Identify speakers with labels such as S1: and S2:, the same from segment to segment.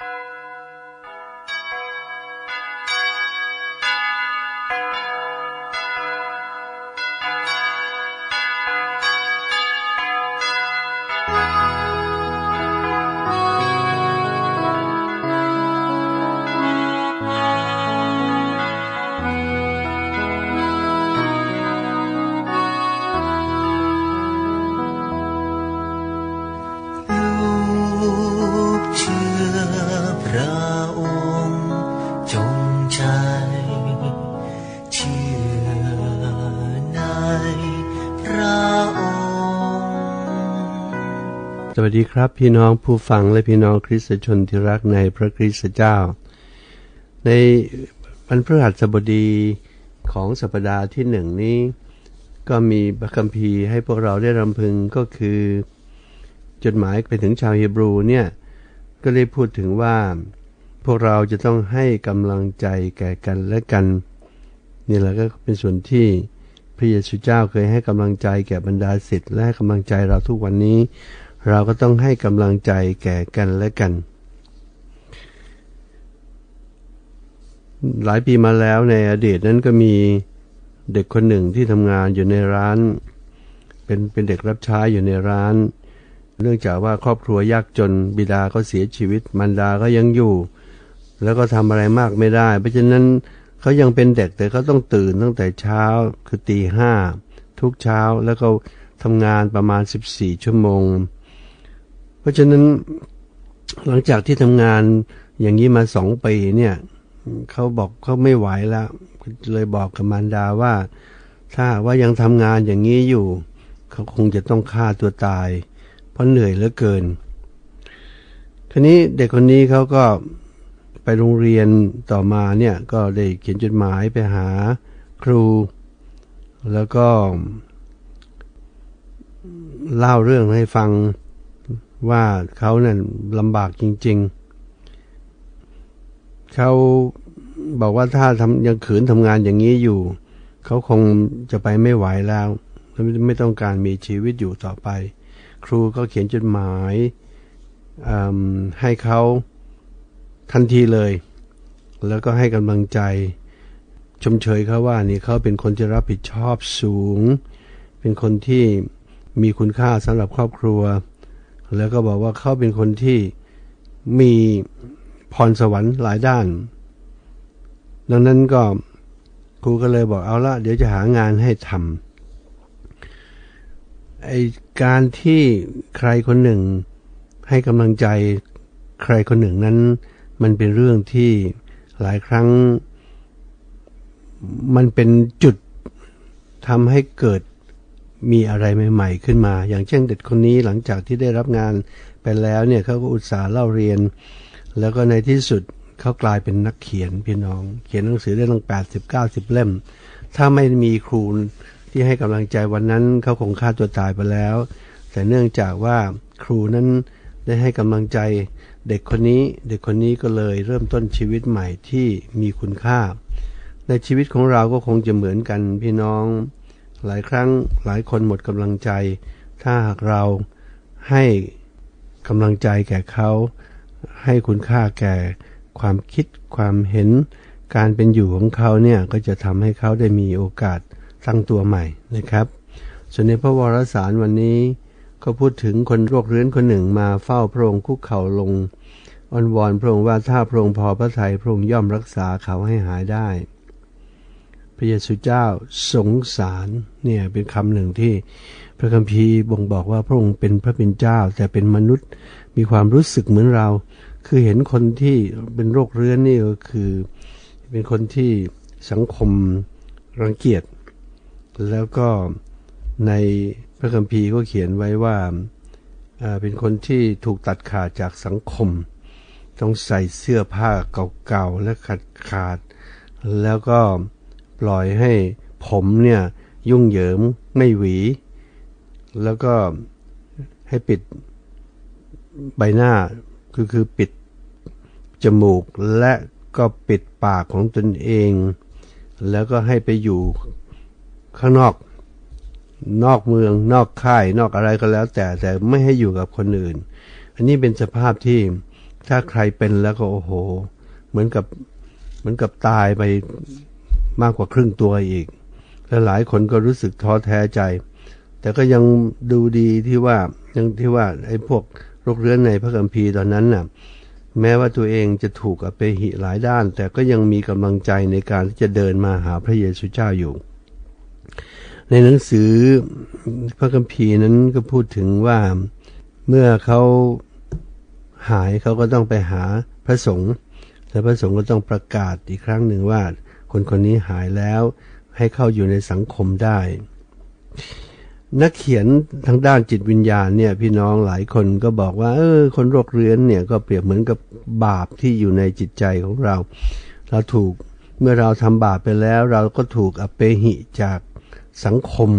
S1: Thank you.
S2: สวัสดีครับ พี่น้องผู้ฟังและพี่น้องคริสตชนที่รักในพระคริสตเจ้า ในวันพฤหัสบดีของสัปดาห์ที่หนึ่งนี้ ก็มีพระคัมภีร์ให้พวกเราได้รำพึงก็คือ จดหมายไปถึงชาวฮีบรูเนี่ยก็ได้พูดถึงว่า พวกเราจะต้องให้กำลังใจแก่กันและกันนี่แหละก็เป็นส่วนที่พระเยซูเจ้าเคยให้กำลังใจแก่บรรดาศิษย์และกำลังใจเราทุกวันนี้ เราก็ต้องให้กำลังใจแก่กันและกัน หลายปีมาแล้วในอดีตนั้นก็มีเด็กคนหนึ่งที่ทำงานอยู่ในร้าน เป็นเป็นเด็กรับใช้อยู่ในร้าน เนื่องจากว่าครอบครัวยากจนบิดาก็เสียชีวิต มารดาก็ยังอยู่ แล้วก็ทำอะไรมากไม่ได้ เพราะฉะนั้นเขายังเป็นเด็กแต่เขาต้องตื่นตั้งแต่เช้าคือตีห้าทุกเช้าแล้วก็ทำงานประมาณ 14 ชั่วโมง เพราะฉะนั้นหลังจากที่ทำงานอย่างนี้มาสองปีเนี่ยเขาบอกเขาไม่ไหวแล้วเลยบอกกับมารดาว่า ถ้าว่ายังทำงานอย่างนี้อยู่เขาคงจะต้องฆ่าตัวตาย เพราะเหนื่อยเหลือเกินทีนี้เด็กคนนี้เขาก็ไปโรงเรียนต่อมาเนี่ยก็ได้เขียนจดหมายไปหาครู แล้วก็เล่าเรื่องให้ฟัง ว่าเขาเนี่ยลำบากจริง ๆ เขาบอกว่าถ้าทำยังขืนทำงานอย่างนี้อยู่ เขาคงจะไปไม่ไหวแล้วและไม่ต้องการมีชีวิตอยู่ต่อไป ครูก็เขียนจดหมายให้เขาทันทีเลย แล้วก็ให้กำลังใจ ชมเชยเขาว่านี่เขาเป็นคนที่รับผิดชอบสูง เป็นคนที่มีคุณค่าสำหรับครอบครัว แล้วก็บอกว่าเขาเป็นคนที่มีพรสวรรค์หลายด้าน ดังนั้นก็ครูก็เลยบอกเอาละเดี๋ยวจะหางานให้ทำไอการที่ใครคนหนึ่งให้กำลังใจใครคนหนึ่งนั้น มันเป็นเรื่องที่หลายครั้ง มันเป็นจุดทำให้เกิด มีอะไรใหม่ๆขึ้นมา อย่างเช่นเด็กคนนี้หลังจากที่ได้รับงานไปแล้วเนี่ยเขาก็อุตส่าห์เล่าเรียน แล้วก็ในที่สุดเขากลายเป็นนักเขียนพี่น้อง เขียนหนังสือได้ตั้งแปดสิบเก้าสิบเล่ม ถ้าไม่มีครูที่ให้กำลังใจวันนั้นเขาคงฆ่าตัวตายไปแล้ว แต่เนื่องจากว่าครูนั้นได้ให้กำลังใจเด็กคนนี้เด็กคนนี้ก็เลยเริ่มต้นชีวิตใหม่ที่มีคุณค่า ในชีวิตของเราก็คงจะเหมือนกันพี่น้อง หลายครั้งหลายคนหมดกำลังใจ ถ้าหากเราให้กำลังใจแก่เขา ให้คุณค่าแก่ความคิดความเห็น การเป็นอยู่ของเขาเนี่ยก็จะทำให้เขาได้มีโอกาสตั้งตัวใหม่นะครับ ส่วนในพระวรสารวันนี้ก็พูดถึงคนโรคเรื้อนคนหนึ่งมาเฝ้าพระองค์คุกเข่าลงอ้อนวอนพระองค์ว่าถ้าพระองค์พอพระทัยพระองค์ย่อมรักษาเขาให้หายได้ พระเยซูเจ้าสงสารเนี่ยเป็นคำหนึ่งที่พระคัมภีร์บ่งบอกว่าพระองค์เป็นพระเป็นเจ้า แต่เป็นมนุษย์มีความรู้สึกเหมือนเรา คือเห็นคนที่เป็นโรคเรื้อนนี่ก็คือ เป็นคนที่สังคมรังเกียจแล้วก็ในพระคัมภีร์ก็เขียนไว้ว่าเป็นคนที่ถูกตัดขาดจากสังคม ต้องใส่เสื้อผ้าเก่าๆและขาดขาดแล้วก็ ปล่อยให้ผมเนี่ยยุ่งเหยิงไม่หวี แล้วก็ให้ปิดใบหน้าคือคือปิดจมูกและก็ปิดปากของตนเอง แล้วก็ให้ไปอยู่ข้างนอก นอกเมืองนอกค่ายนอกอะไรก็แล้ว แต่แต่ไม่ให้อยู่กับคนอื่น อันนี้เป็นสภาพที่ถ้าใครเป็นแล้วก็โอ้โห เหมือนกับเหมือนกับตายไป มากกว่าครึ่งตัวอีก และหลายคนก็รู้สึกท้อแท้ใจ แต่ก็ยังดูดีที่ว่ายังที่ว่าไอ้พวกโรคเรื้อนในพระคัมภีร์ตอนนั้นน่ะแม้ว่าตัวเองจะถูกอเปหิหลายด้าน แต่ก็ยังมีกำลังใจในการที่จะเดินมาหาพระเยซูเจ้าอยู่ ในหนังสือพระคัมภีร์นั้นก็พูดถึงว่าเมื่อเขาหายเขาก็ต้องไปหาพระสงฆ์และพระสงฆ์ก็ต้องประกาศอีกครั้งหนึ่งว่า คนคนนี้หายแล้วให้เข้าอยู่ในสังคมได้ นักเขียนทางด้านจิตวิญญาณเนี่ยพี่น้องหลายคนก็บอกว่า เออ คนโรคเรื้อนเนี่ยก็เปรียบเหมือนกับบาปที่อยู่ในจิตใจของเรา เราถูกเมื่อเราทำบาปไปแล้ว เราก็ถูกอเปหิจากสังคม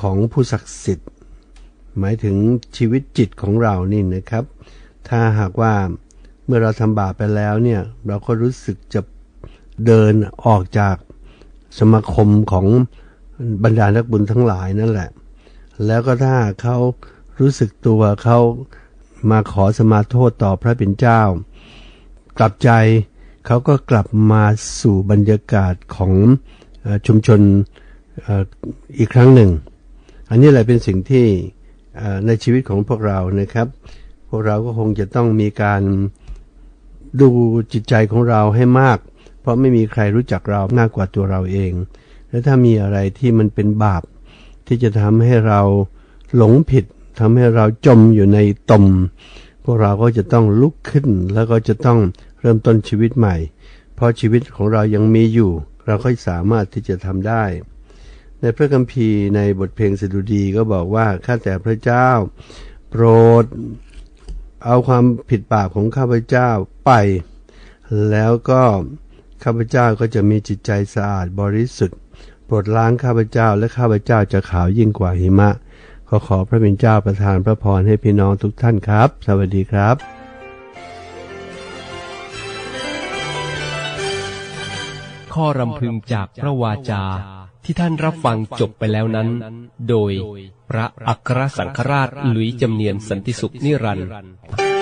S2: ของผู้ศักดิ์สิทธิ์ หมายถึงชีวิตจิตของเรานี่นะครับ ถ้าหากว่าเมื่อเราทำบาปไปแล้วเนี่ย เราก็รู้สึกจะ เดินออกจากสมาคมของบรรดานักบุญทั้งหลายนั่นแหละ แล้วก็ถ้าเขารู้สึกตัวเขามาขอสมาโทษต่อพระเป็นเจ้า กลับใจเขาก็กลับมาสู่บรรยากาศของชุมชนอีกครั้งหนึ่ง อันนี้แหละเป็นสิ่งที่ในชีวิตของพวกเรานะครับ พวกเราก็คงจะต้องมีการดูจิตใจของเราให้มาก เพราะไม่มีใครรู้จักเรามากกว่าตัวเราเอง และถ้ามีอะไรที่มันเป็นบาป ที่จะทำให้เราหลงผิดทำให้เราจมอยู่ในตม พวกเราก็จะต้องลุกขึ้น แล้วก็จะต้องเริ่มต้นชีวิตใหม่ เพราะชีวิตของเรายังมีอยู่ เราก็สามารถที่จะทำได้ ในพระคัมภีร์ในบทเพลงสดุดีก็บอกว่าข้าแต่พระเจ้า โปรด เอาความผิดบาปของข้าพเจ้าไป แล้วก็ ข้าพเจ้าก็จะมีจิตใจสะอาดบริสุทธิ์ปรดล้างข้าพเจ้าและข้าพเจ้าจะขาวยิ่งกว่าหิมะ ขอขอพระเป็นเจ้าประทานพระพรให้พี่น้องทุกท่านครับ สวัสดีครับ
S3: ข้อรำพึงจากพระวาจาที่ท่านรับฟังจบไปแล้วนั้น โดยพระอัครสังฆราชหลุยจำเนียนสันติสุขนิรันดร์